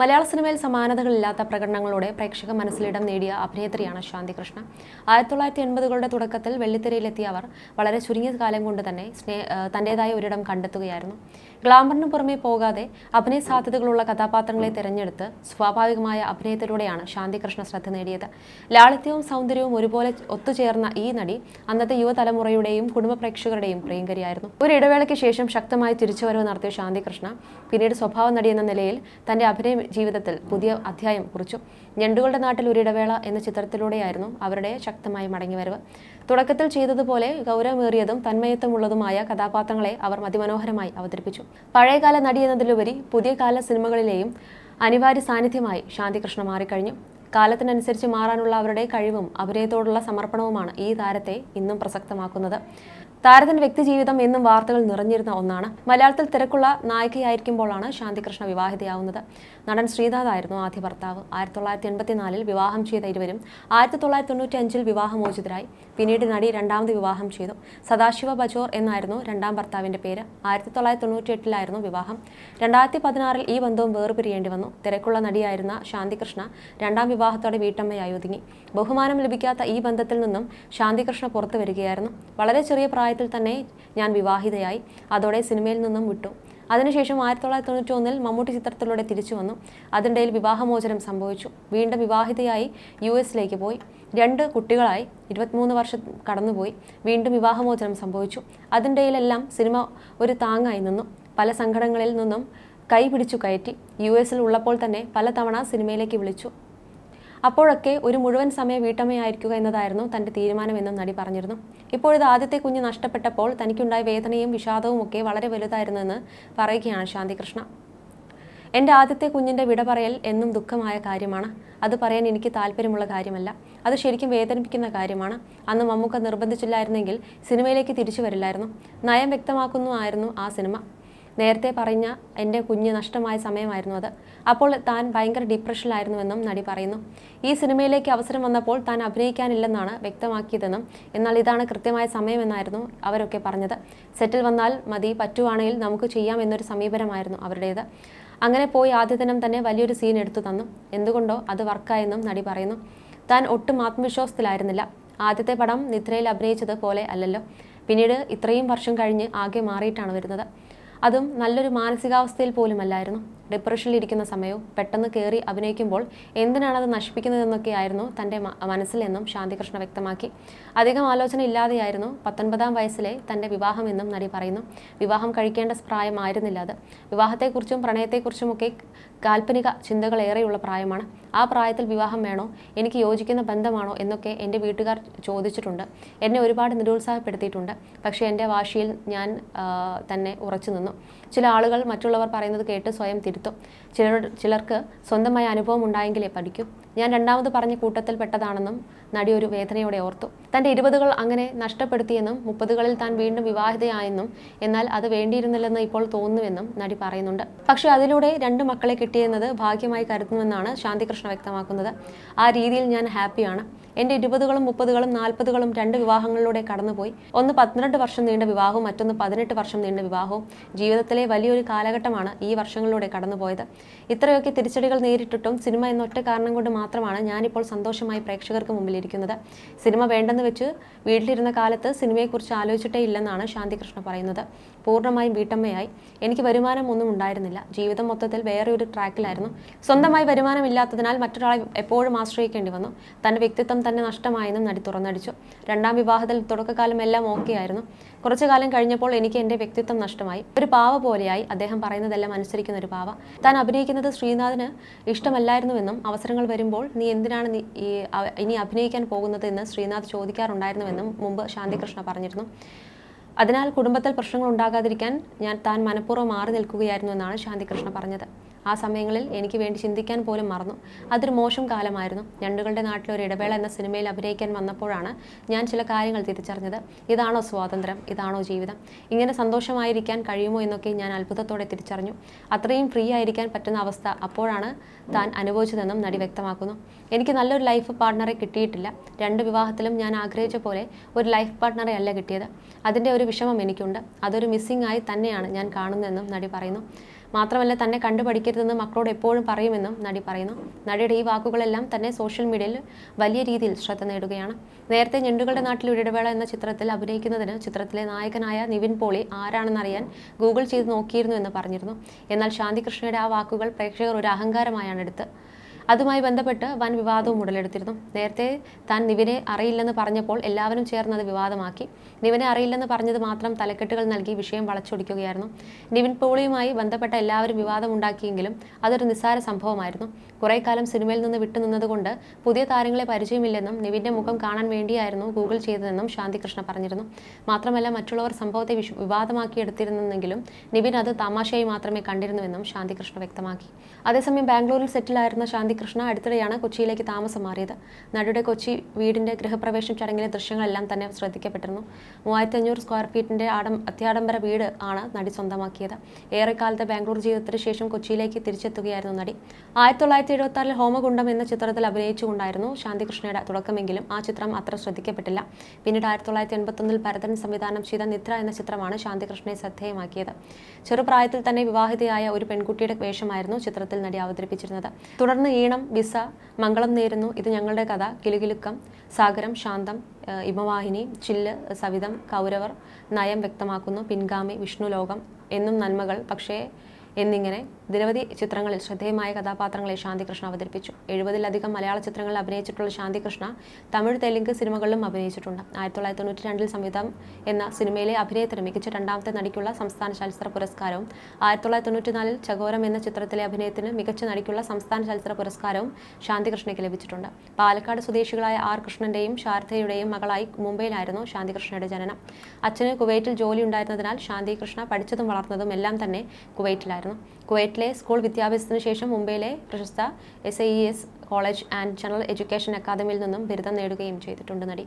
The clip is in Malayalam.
മലയാള സിനിമയിൽ സമാനതകളില്ലാത്ത പ്രകടനങ്ങളോടെ പ്രേക്ഷക മനസ്സിലിടം നേടിയ അഭിനേത്രിയാണ് ശാന്തികൃഷ്ണ. ആയിരത്തി തൊള്ളായിരത്തി എൺപതുകളുടെ തുടക്കത്തിൽ വെള്ളിത്തിരയിലെത്തിയ അവർ വളരെ ചുരുങ്ങിയ കാലം കൊണ്ട് തന്നെ സ്നേ തന്റേതായ ഒരിടം കണ്ടെത്തുകയായിരുന്നു. ഗ്ലാമറിന് പുറമെ പോകാതെ അഭിനയ സാധ്യതകളുള്ള കഥാപാത്രങ്ങളെ തിരഞ്ഞെടുത്ത് സ്വാഭാവികമായ അഭിനയത്തിലൂടെയാണ് ശാന്തി കൃഷ്ണ ശ്രദ്ധ നേടിയത്. ലാളിത്യവും സൗന്ദര്യവും ഒരുപോലെ ഒത്തുചേർന്ന ഈ നടി അന്നത്തെ യുവതലമുറയുടെയും കുടുംബ പ്രേക്ഷകരുടെയും പ്രിയങ്കരിയായിരുന്നു. ഒരു ഇടവേളയ്ക്ക് ശേഷം ശക്തമായ തിരിച്ചുവരവ് നടത്തിയ ശാന്തി കൃഷ്ണ പിന്നീട് സ്വഭാവ നടി എന്ന നിലയിൽ തന്റെ അഭിനയ ജീവിതത്തിൽ പുതിയ അധ്യായം കുറിച്ചു. ഞണ്ടുകളുടെ നാട്ടിൽ ഒരു ഇടവേള എന്ന ചിത്രത്തിലൂടെയായിരുന്നു അവരുടെ ശക്തമായ മടങ്ങിവരവ്. തുടക്കത്തിൽ ചെയ്തതുപോലെ ഗൗരവമേറിയതും തന്മയത്വമുള്ളതുമായ കഥാപാത്രങ്ങളെ അവർ അതിമനോഹരമായി അവതരിപ്പിച്ചു. പഴയകാല നടി എന്നതിലുപരി പുതിയ കാല സിനിമകളിലെയും അനിവാര്യ സാന്നിധ്യമായി ശാന്തികൃഷ്ണ മാറിക്കഴിഞ്ഞു. കാലത്തിനനുസരിച്ച് മാറാനുള്ള അവരുടെ കഴിവും അഭിനയത്തോടുള്ള സമർപ്പണവുമാണ് ഈ താരത്തെ ഇന്നും പ്രസക്തമാക്കുന്നത്. താരത്തിന്റെ വ്യക്തിജീവിതം എന്നും വാർത്തകൾ നിറഞ്ഞിരുന്ന ഒന്നാണ്. മലയാളത്തിൽ തിരക്കുള്ള നായികയായിരിക്കുമ്പോഴാണ് ശാന്തികൃഷ്ണ വിവാഹിതയാവുന്നത്. നടൻ ശ്രീനാഥായിരുന്നു ആദ്യ ഭർത്താവ്. ആയിരത്തി തൊള്ളായിരത്തി എൺപത്തിനാലിൽ വിവാഹം ചെയ്ത ഇരുവരും ആയിരത്തി തൊള്ളായിരത്തി തൊണ്ണൂറ്റി അഞ്ചിൽ വിവാഹമോചിതരായി. പിന്നീട് നടി രണ്ടാമത് വിവാഹം ചെയ്തു. സദാശിവ ബജോർ എന്നായിരുന്നു രണ്ടാം ഭർത്താവിന്റെ പേര്. ആയിരത്തി തൊള്ളായിരത്തി തൊണ്ണൂറ്റി എട്ടിലായിരുന്നു വിവാഹം. രണ്ടായിരത്തി പതിനാറിൽ ഈ ബന്ധവും വേർപിരിയേണ്ടി വന്നു. തിരക്കുള്ള നടിയായിരുന്ന ശാന്തികൃഷ്ണ രണ്ടാം വിവാഹത്തോടെ വീട്ടമ്മയായി ഒതുങ്ങി. ബഹുമാനം ലഭിക്കാത്ത ഈ ബന്ധത്തിൽ നിന്നും ശാന്തികൃഷ്ണ പുറത്തു വരികയായിരുന്നു. വളരെ ചെറിയ പ്രായത്തിൽ തന്നെ ഞാൻ വിവാഹിതയായി. അതോടെ സിനിമയിൽ നിന്നും വിട്ടു. അതിനുശേഷം ആയിരത്തി തൊള്ളായിരത്തി തൊണ്ണൂറ്റി ഒന്നിൽ മമ്മൂട്ടി ചിത്രത്തിലൂടെ തിരിച്ചു വന്നു. അതിനിടയിൽ വിവാഹമോചനം സംഭവിച്ചു. വീണ്ടും വിവാഹിതയായി യു എസിലേക്ക് പോയി. രണ്ട് കുട്ടികളായി ഇരുപത്തിമൂന്ന് വർഷം കടന്നുപോയി. വീണ്ടും വിവാഹമോചനം സംഭവിച്ചു. അതിനിടയിലെല്ലാം സിനിമ ഒരു താങ്ങായി നിന്നു. പല സംഘടനകളിൽ നിന്നും കൈപിടിച്ചു കയറ്റി. യു എസിൽ ഉള്ളപ്പോൾ തന്നെ പലതവണ സിനിമയിലേക്ക് വിളിച്ചു. അപ്പോഴൊക്കെ ഒരു മുഴുവൻ സമയ വീട്ടമ്മയായിരിക്കുക എന്നതായിരുന്നു തന്റെ തീരുമാനമെന്നും നടി പറഞ്ഞിരുന്നു. ഇപ്പോഴിത് ആദ്യത്തെ കുഞ്ഞ് നഷ്ടപ്പെട്ടപ്പോൾ തനിക്കുണ്ടായ വേദനയും വിഷാദവും ഒക്കെ വളരെ വലുതായിരുന്നെന്ന് പറയുകയാണ് ശാന്തികൃഷ്ണ. എന്റെ ആദ്യത്തെ കുഞ്ഞിന്റെ വിട പറയൽ എന്നും ദുഃഖമായ കാര്യമാണ്. അത് പറയാൻ എനിക്ക് താല്പര്യമുള്ള കാര്യമല്ല. അത് ശരിക്കും വേദനിപ്പിക്കുന്ന കാര്യമാണ്. അന്ന് മമ്മൂക്ക നിർബന്ധിച്ചില്ലായിരുന്നെങ്കിൽ സിനിമയിലേക്ക് തിരിച്ചു വരില്ലായിരുന്നു. നയം വ്യക്തമാക്കുന്നു ആയിരുന്നു ആ സിനിമ. നേരത്തെ പറഞ്ഞ എന്റെ കുഞ്ഞ് നഷ്ടമായ സമയമായിരുന്നു അത്. അപ്പോൾ താൻ ഭയങ്കര ഡിപ്രഷനിലായിരുന്നുവെന്നും നടി പറയുന്നു. ഈ സിനിമയിലേക്ക് അവസരം വന്നപ്പോൾ താൻ അഭിനയിക്കാനില്ലെന്നാണ് വ്യക്തമാക്കിയതെന്നും എന്നാൽ ഇതാണ് കൃത്യമായ സമയമെന്നായിരുന്നു അവരൊക്കെ പറഞ്ഞത്. സെറ്റിൽ വന്നാൽ മതി പറ്റുവാണെങ്കിൽ നമുക്ക് ചെയ്യാം എന്നൊരു സമീപനമായിരുന്നു അവരുടേത്. അങ്ങനെ പോയി ആദ്യ ദിനം തന്നെ വലിയൊരു സീൻ എടുത്തു തന്നു. എന്തുകൊണ്ടോ അത് വർക്കായെന്നും നടി പറയുന്നു. താൻ ഒട്ടും ആത്മവിശ്വാസത്തിലായിരുന്നില്ല. ആദ്യത്തെ പടം നിദ്രയിൽ അഭിനയിച്ചത് പോലെ അല്ലല്ലോ. പിന്നീട് ഇത്രയും വർഷം കഴിഞ്ഞ് ആകെ മാറിയിട്ടാണ് വരുന്നത്. അതും നല്ലൊരു മാനസികാവസ്ഥയിൽ പോലുമല്ലായിരുന്നു. ഡിപ്രഷനിലിരിക്കുന്ന സമയവും പെട്ടെന്ന് കയറി അഭിനയിക്കുമ്പോൾ എന്തിനാണത് നശിപ്പിക്കുന്നതെന്നൊക്കെയായിരുന്നു തന്റെ മനസ്സിലെന്നും ശാന്തികൃഷ്ണ വ്യക്തമാക്കി. അധികം ആലോചന ഇല്ലാതെയായിരുന്നു പത്തൊൻപതാം വയസ്സിലെ തന്റെ വിവാഹമെന്നും നടി പറയുന്നു. വിവാഹം കഴിക്കേണ്ട പ്രായമായിരുന്നില്ല അത്. വിവാഹത്തെക്കുറിച്ചും പ്രണയത്തെക്കുറിച്ചുമൊക്കെ കാൽപ്പനിക ചിന്തകളേറെയുള്ള പ്രായമാണ്. ആ പ്രായത്തിൽ വിവാഹം വേണോ? എനിക്ക് യോജിക്കുന്ന ബന്ധമാണോ? എന്നൊക്കെ എന്റെ വീട്ടുകാർ ചോദിച്ചിട്ടുണ്ട്. എന്നെ ഒരുപാട് നിരുത്സാഹപ്പെടുത്തിയിട്ടുണ്ട്. പക്ഷേ എന്റെ വാശിയിൽ ഞാൻ തന്നെ ഉറച്ചു നിന്നു. ചില ആളുകൾ മറ്റുള്ളവർ പറയുന്നത് കേട്ട് സ്വയം തിരുത്തും ചിലർ ചിലർക്ക് സ്വന്തമായ അനുഭവം ഉണ്ടായെങ്കിലേ പഠിക്കൂ. ഞാൻ രണ്ടാമത് പറഞ്ഞ കൂട്ടത്തിൽപ്പെട്ടതാണെന്നും നടി ഒരു വേദനയോടെ ഓർത്തു. തന്റെ ഇരുപതുകൾ അങ്ങനെ നഷ്ടപ്പെടുത്തിയെന്നും മുപ്പതുകളിൽ താൻ വീണ്ടും വിവാഹിതയായെന്നും എന്നാൽ അത് വേണ്ടിയിരുന്നില്ലെന്ന് ഇപ്പോൾ തോന്നുന്നുവെന്നും നടി പറയുന്നുണ്ട്. പക്ഷേ അതിലൂടെ രണ്ട് മക്കളെ കിട്ടിയെന്നത് ഭാഗ്യമായി കരുതുന്നുവെന്നാണ് ശാന്തികൃഷ്ണ വ്യക്തമാക്കുന്നത്. ആ രീതിയിൽ ഞാൻ ഹാപ്പിയാണ്. എന്റെ ഇരുപതുകളും മുപ്പതുകളും നാൽപ്പതുകളും രണ്ട് വിവാഹങ്ങളിലൂടെ കടന്നുപോയി. ഒന്ന് പന്ത്രണ്ട് വർഷം നീണ്ട വിവാഹവും മറ്റൊന്ന് പതിനെട്ട് വർഷം നീണ്ട വിവാഹവും ജീവിതത്തിലെ വലിയൊരു കാലഘട്ടമാണ് ഈ വർഷങ്ങളിലൂടെ കടന്നുപോയത്. ഇത്രയൊക്കെ തിരിച്ചടികൾ നേരിട്ടിട്ടും സിനിമ എന്ന ഒറ്റ കാരണം കൊണ്ട് മാത്രമാണ് ഞാനിപ്പോൾ സന്തോഷമായി പ്രേക്ഷകർക്ക് മുമ്പിലിരിക്കുന്നത്. സിനിമ വേണ്ടെന്ന് വെച്ച് വീട്ടിലിരുന്ന കാലത്ത് സിനിമയെക്കുറിച്ച് ആലോചിച്ചിട്ടേ ഇല്ലെന്നാണ് ശാന്തികൃഷ്ണ പറയുന്നത്. പൂർണമായും വീട്ടമ്മയായി. എനിക്ക് വരുമാനം ഒന്നും ഉണ്ടായിരുന്നില്ല. ജീവിതം മൊത്തത്തിൽ വേറെ ഒരു ട്രാക്കിലായിരുന്നു. സ്വന്തമായി വരുമാനമില്ലാത്തതിനാൽ മറ്റൊരാളെ എപ്പോഴും ആശ്രയിക്കേണ്ടി വന്നു. തന്റെ വ്യക്തിത്വം തന്നെ നഷ്ടമായെന്നും നടി തുറന്നടിച്ചു. രണ്ടാം വിവാഹത്തിൽ തുടക്കകാലം എല്ലാം ഓക്കെ ആയിരുന്നു കുറച്ചു കാലം കഴിഞ്ഞപ്പോൾ എനിക്ക് എന്റെ വ്യക്തിത്വം നഷ്ടമായി. ഒരു പാവ പോലെയായി അദ്ദേഹം പറയുന്നതെല്ലാം അനുസരിക്കുന്ന ഒരു പാവ. താൻ അഭിനയിക്കുന്നത് ശ്രീനാഥിന് ഇഷ്ടമല്ലായിരുന്നുവെന്നും അവസരങ്ങൾ വരുമ്പോൾ നീ എന്തിനാണ് നീ ഇനി അഭിനയിക്കാൻ പോകുന്നത് എന്ന് ശ്രീനാഥ് ചോദിക്കാറുണ്ടായിരുന്നുവെന്നും മുമ്പ് ശാന്തികൃഷ്ണ പറഞ്ഞിരുന്നു. അതിനാൽ കുടുംബത്തിൽ പ്രശ്നങ്ങൾ ഉണ്ടാകാതിരിക്കാൻ ഞാൻ താൻ മനഃപൂർവം മാറി നിൽക്കുകയായിരുന്നു എന്നാണ് ശാന്തികൃഷ്ണ പറഞ്ഞത്. ആ സമയങ്ങളിൽ എനിക്ക് വേണ്ടി ചിന്തിക്കാൻ പോലും മറന്നു. അതൊരു മോശം കാലമായിരുന്നു. ഞണ്ടുകളുടെ നാട്ടിൽ ഒരു ഇടവേള എന്ന സിനിമയിൽ അഭിനയിക്കാൻ വന്നപ്പോഴാണ് ഞാൻ ചില കാര്യങ്ങൾ തിരിച്ചറിഞ്ഞത്. ഇതാണോ സ്വാതന്ത്ര്യം? ഇതാണോ ജീവിതം? ഇങ്ങനെ സന്തോഷമായിരിക്കാൻ കഴിയുമോ എന്നൊക്കെ ഞാൻ അത്ഭുതത്തോടെ തിരിച്ചറിഞ്ഞു. അത്രയും ഫ്രീ ആയിരിക്കാൻ പറ്റുന്ന അവസ്ഥ അപ്പോഴാണ് താൻ അനുഭവിച്ചതെന്നും നടി വ്യക്തമാക്കുന്നു. എനിക്ക് നല്ലൊരു ലൈഫ് പാർട്ണറെ കിട്ടിയിട്ടില്ല. രണ്ട് വിവാഹത്തിലും ഞാൻ ആഗ്രഹിച്ച പോലെ ഒരു ലൈഫ് പാർട്ണറെ അല്ല കിട്ടിയത്. അതിന്റെ ഒരു വിഷമം എനിക്കുണ്ട്. അതൊരു മിസ്സിംഗ് ആയി തന്നെയാണ് ഞാൻ കാണുന്നതെന്നും നടി പറയുന്നു. മാത്രമല്ല തന്നെ കണ്ടുപഠിക്കരുതെന്ന് മക്കളോട് എപ്പോഴും പറയുമെന്നും നടി പറയുന്നു. നടിയുടെ ഈ വാക്കുകളെല്ലാം തന്നെ സോഷ്യൽ മീഡിയയിൽ വലിയ രീതിയിൽ ശ്രദ്ധ നേടുകയാണ്. നേരത്തെ ഞെണ്ടുകളുടെ നാട്ടിൽ ഇടവേള എന്ന ചിത്രത്തിൽ അഭിനയിക്കുന്നതിന് ചിത്രത്തിലെ നായകനായ നിവിൻ പോളി ആരാണെന്നറിയാൻ ഗൂഗിൾ ചെയ്ത് നോക്കിയിരുന്നു എന്ന് പറഞ്ഞിരുന്നു. എന്നാൽ ശാന്തികൃഷ്ണയുടെ ആ വാക്കുകൾ പ്രേക്ഷകർ ഒരു അഹങ്കാരമായാണ് എടുത്ത് അതുമായി ബന്ധപ്പെട്ട് വൻ വിവാദവും ഉടലെടുത്തിരുന്നു. നേരത്തെ താൻ നിവിനെ അറിയില്ലെന്ന് പറഞ്ഞപ്പോൾ എല്ലാവരും ചേർന്ന് അത് വിവാദമാക്കി. നിവിനെ അറിയില്ലെന്ന് പറഞ്ഞത് മാത്രം തലക്കെട്ടുകൾ നൽകി വിഷയം വളച്ചൊടിക്കുകയായിരുന്നു. നിവിൻ പോളിയുമായി ബന്ധപ്പെട്ട എല്ലാവരും വിവാദമുണ്ടാക്കിയെങ്കിലും അതൊരു നിസ്സാര സംഭവമായിരുന്നു. കുറേ കാലം സിനിമയിൽ നിന്ന് വിട്ടുനിന്നതുകൊണ്ട് പുതിയ താരങ്ങളെ പരിചയമില്ലെന്നും നിവിന്റെ മുഖം കാണാൻ വേണ്ടിയായിരുന്നു ഗൂഗിൾ ചെയ്തതെന്നും ശാന്തികൃഷ്ണ പറഞ്ഞിരുന്നു. മാത്രമല്ല മറ്റുള്ളവർ സംഭവത്തെ വിഷ വിവാദമാക്കിയെടുത്തിരുന്നെങ്കിലും നിവിൻ അത് തമാശയായി മാത്രമേ കണ്ടിരുന്നുവെന്നും ശാന്തികൃഷ്ണ വ്യക്തമാക്കി. അതേസമയം ബാംഗ്ലൂരിൽ സെറ്റിലായിരുന്ന ശാന്തികൃഷ്ണ അടുത്തിടെയാണ് കൊച്ചിയിലേക്ക് താമസം മാറിയത്. നടിയുടെ കൊച്ചി വീടിന്റെ ഗൃഹപ്രവേശന ചടങ്ങിലെ ദൃശ്യങ്ങളെല്ലാം തന്നെ ശ്രദ്ധിക്കപ്പെട്ടിരുന്നു. മൂവായിരത്തി അഞ്ഞൂറ് സ്ക്വയർ ഫീറ്റിന്റെ ആഡം അത്യാഡംബര വീട് ആണ് നടി സ്വന്തമാക്കിയത്. ഏറെക്കാലത്തെ ബാംഗ്ലൂർ ജീവിതത്തിന് ശേഷം കൊച്ചിയിലേക്ക് തിരിച്ചെത്തുകയായിരുന്നു നടി. ആയിരത്തി തൊള്ളായിരത്തി എഴുപത്തി ആറിൽ ഹോമകുണ്ടം എന്ന ചിത്രത്തിൽ അഭിനയിച്ചുകൊണ്ടായിരുന്നു ശാന്തികൃഷ്ണയുടെ തുടക്കമെങ്കിലും ആ ചിത്രം അത്ര ശ്രദ്ധിക്കപ്പെട്ടില്ല. പിന്നീട് ആയിരത്തി തൊള്ളായിരത്തി എൺപത്തൊന്നിൽ ഭരതൻ സംവിധാനം ചെയ്ത നിദ്ര എന്ന ചിത്രമാണ് ശാന്തികൃഷ്ണയെ ശ്രദ്ധേയമാക്കിയത്. ചെറുപ്രായത്തിൽ തന്നെ വിവാഹിതയായ ഒരു പെൺകുട്ടിയുടെ വേഷമായിരുന്നു ചിത്രത്തിൽ നടി അവതരിപ്പിച്ചിരുന്നത്. തുടർന്ന് ഈണം വിസ മംഗളം നേരുന്നു. ഇത് ഞങ്ങളുടെ കഥ. കിലുകിലുക്കം സാഗരം ശാന്തം ഇമവാഹിനി ചില്ല് സവിതം കൗരവർ നയം വ്യക്തമാക്കുന്നു. പിൻഗാമി വിഷ്ണുലോകം എന്നും നന്മകൾ. പക്ഷേ എന്നിങ്ങനെ നിരവധി ചിത്രങ്ങളിൽ ശ്രദ്ധേയമായ കഥാപാത്രങ്ങളെ ശാന്തികൃഷ്ണ അവതരിപ്പിച്ചു. എഴുപതിലധികം മലയാള ചിത്രങ്ങളിൽ അഭിനയിച്ചിട്ടുള്ള ശാന്തികൃഷ്ണ തമിഴ് തെലുങ്ക് സിനിമകളിലും അഭിനയിച്ചിട്ടുണ്ട്. ആയിരത്തി തൊള്ളായിരത്തി തൊണ്ണൂറ്റി രണ്ടിൽ സംവിധാനം എന്ന സിനിമയിലെ അഭിനയത്തിന് മികച്ച രണ്ടാമത്തെ നടിക്കുള്ള സംസ്ഥാന ചലച്ചിത്ര പുരസ്കാരവും ആയിരത്തി തൊള്ളായിരത്തി തൊണ്ണൂറ്റിനാലിൽ ചകോരം എന്ന ചിത്രത്തിലെ അഭിനയത്തിന് മികച്ച നടിക്കുള്ള സംസ്ഥാന ചലച്ചിത്ര പുരസ്കാരവും ശാന്തികൃഷ്ണയ്ക്ക് ലഭിച്ചിട്ടുണ്ട്. പാലക്കാട് സ്വദേശികളായ ആർ കൃഷ്ണന്റെയും ശാരദയുടെയും മകളായി മുംബൈയിലായിരുന്നു ശാന്തികൃഷ്ണയുടെ ജനനം. അച്ഛന് കുവൈറ്റിൽ ജോലി ഉണ്ടായിരുന്നതിനാൽ ശാന്തികൃഷ്ണ പഠിച്ചതും വളർന്നതും എല്ലാം തന്നെ കുവൈറ്റിലായിരുന്നു. കുവൈറ്റിലെ സ്കൂൾ വിദ്യാഭ്യാസത്തിന് ശേഷം മുംബൈയിലെ പ്രശസ്ത S I S college and general education അക്കാദമിയിൽ നിന്നും ബിരുദം നേടുകയും ചെയ്തിട്ടുണ്ട് നടി.